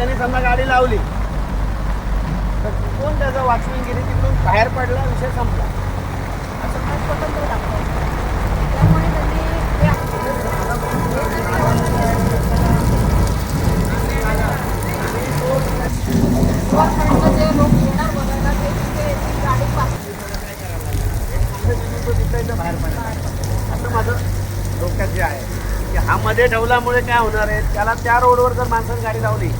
त्यांनी समजा गाडी लावली. तर कोण त्याचं वाचविंगिरी तिकडून बाहेर पडला विषय संपला. असं काय स्वतंत्र दाखवायचं त्यामुळे त्यांनी ते वरपर्यंत जे लोक येणार बघायला ते तिथे ती गाडी पास तो दिसायचं बाहेर पडला असं माझं डोक्यात जे आहे की हा मध्ये ठेवल्यामुळे काय होणार आहे त्याला त्या रोडवर जर माणसाने गाडी लावली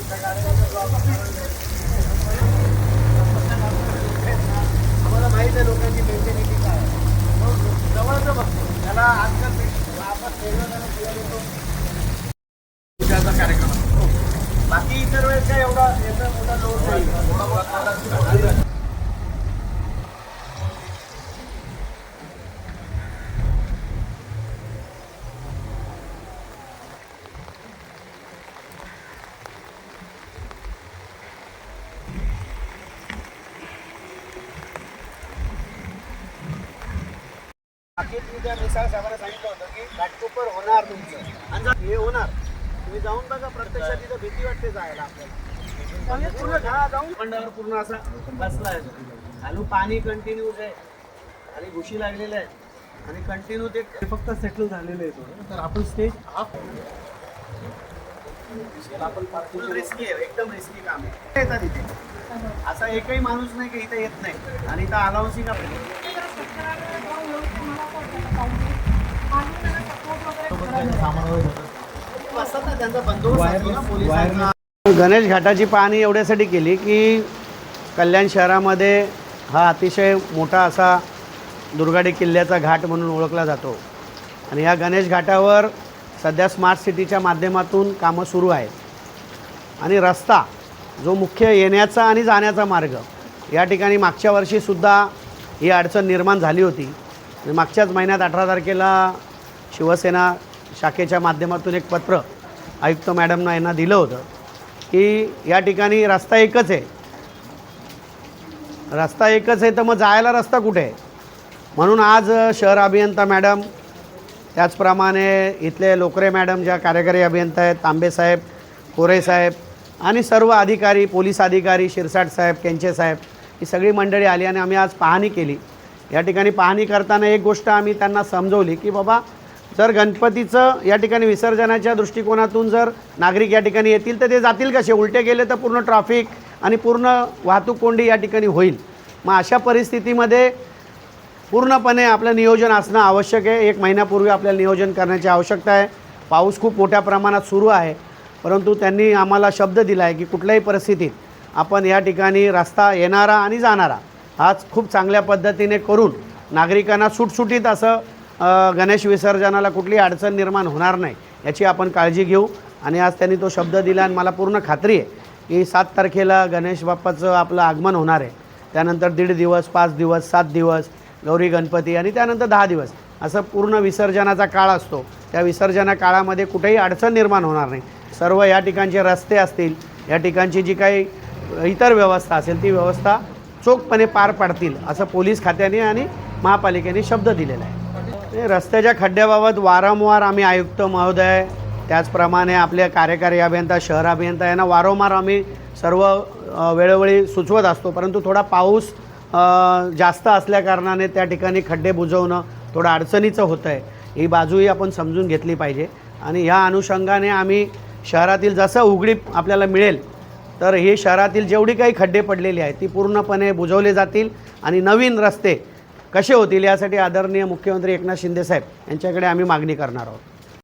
तर आम्हाला माहीत आहे लोकांची मेंटॅलिटी काय आहे तो जवळचं बघतो त्याला आजकाल मी आपण खेळलो त्याला शिवाय देतो. पूजाचा कार्यक्रम. बाकी इतर वेळेस काय एवढा याचा मोठा लोड नाही. बाकी मी त्या मिसाळ साहेबांना सांगितलं होतं की घाटकोपर होणार तुमचं. आणि हे होणार तुम्ही जाऊन बघा प्रत्यक्षात तिथं भीती वाटते जायला आपल्याला. आम्ही पूर्ण घा जाऊन बंडावर पूर्ण असा बसलाय चालू पाणी कंटिन्यू आहे. आणि घुशी लागलेलं आहे आणि कंटिन्यू ते फक्त सेटल झालेले आहे थोडं. तर आपण स्टेज हाफ फुल रिस्की आहे. एकदम रिस्की काम आहे. येतात इथे? असा एकही माणूस नाही की इथे येत नाही. आणि इथं अलाउन्सिंग का असतात ना गणेश घाटाची पाहणी एवढ्यासाठी केली की कल्याण शहरामध्ये हा अतिशय मोठा असा दुर्गाडी किल्ल्याचा घाट म्हणून ओळखला जातो. आणि या गणेश घाटावर सध्या स्मार्ट सिटीच्या माध्यमातून कामं सुरू आहेत. आणि रस्ता जो मुख्य येण्याचा आणि जाण्याचा मार्ग या ठिकाणी मागच्या वर्षीसुद्धा ही अडचण निर्माण झाली होती. आणि मागच्याच महिन्यात अठरा तारखेला शिवसेना शाखेच्या माध्यमातून एक पत्र आयुक्त मॅडमना यांना दिलं होतं की या ठिकाणी रस्ता एकच आहे. रस्ता एकच आहे तर मग जायला रस्ता कुठे आहे? म्हणून आज शहर अभियंता मॅडम त्याचप्रमाणे इथले लोकरे मॅडम ज्या कार्यकारी अभियंता आहेत तांबेसाहेब कोरेसाहेब कोरे साहेब आणि सर्व अधिकारी पोलीस अधिकारी शिरसाट साहेब केंचे साहेब ही सगळी मंडळी आली आणि आम्ही आज पाहणी केली. या ठिकाणी पाहणी करताना एक गोष्ट आम्ही त्यांना समजवली की बाबा जर गणपतीचं या ठिकाणी विसर्जनाच्या दृष्टिकोनातून जर नागरिक या ठिकाणी येतील तर ते जातील कसे? उलटे गेले तर पूर्ण ट्रॅफिक आणि पूर्ण वाहतूक कोंडी या ठिकाणी होईल. मग अशा परिस्थितीमध्ये पूर्णपणे आपलं नियोजन असणं आवश्यक आहे. एक महिन्यापूर्वी आपल्याला नियोजन करण्याची आवश्यकता आहे. पाऊस खूप मोठ्या प्रमाणात सुरू आहे. परंतु त्यांनी आम्हाला शब्द दिला आहे की कुठल्याही परिस्थितीत आपण या ठिकाणी रस्ता येणारा आणि जाणारा हाच खूप चांगल्या पद्धतीने करून नागरिकांना सुटसुटीत असं गणेश विसर्जनाला कुठली अडचण निर्माण होणार नाही याची आपण काळजी घेऊ. आणि आज त्यांनी तो शब्द दिला आणि मला पूर्ण खात्री आहे की सात तारखेला गणेश बाप्पाचं आपलं आगमन होणार आहे. त्यानंतर दीड दिवस पाच दिवस सात दिवस गौरी गणपती आणि त्यानंतर दहा दिवस असं पूर्ण विसर्जनाचा काळ असतो. त्या विसर्जना काळामध्ये कुठेही अडचण निर्माण होणार नाही. सर्व या ठिकाणचे रस्ते असतील या ठिकाणची जी काही इतर व्यवस्था असेल ती व्यवस्था चोखपणे पार पाडतील असं पोलीस खात्याने आणि महापालिकेने शब्द दिलेला आहे. रस्त्याच्या खड्ड्याबाबत वारंवार आम्ही आयुक्त महोदय त्याचप्रमाणे आपले कार्यकारी अभियंता शहर अभियंता यांना वारंवार आम्ही सर्व वेळोवेळी सुचवत असतो. परंतु थोडा पाऊस जास्त असल्याकारणाने त्या ठिकाणी खड्डे बुजवणं थोडं अडचणीचं होतं आहे ही बाजूही आपण समजून घेतली पाहिजे. आणि ह्या अनुषंगाने आम्ही शहरातील जसं उघडीप आपल्याला मिळेल तर हे शहरातील जेवढी काही खड्डे पडलेली आहेत ती पूर्णपणे बुजवले जातील. आणि नवीन रस्ते कसे होतील यासाठी आदरणीय मुख्यमंत्री एकनाथ शिंदेसाहेब यांच्याकडे आम्ही मागणी करणार आहोत.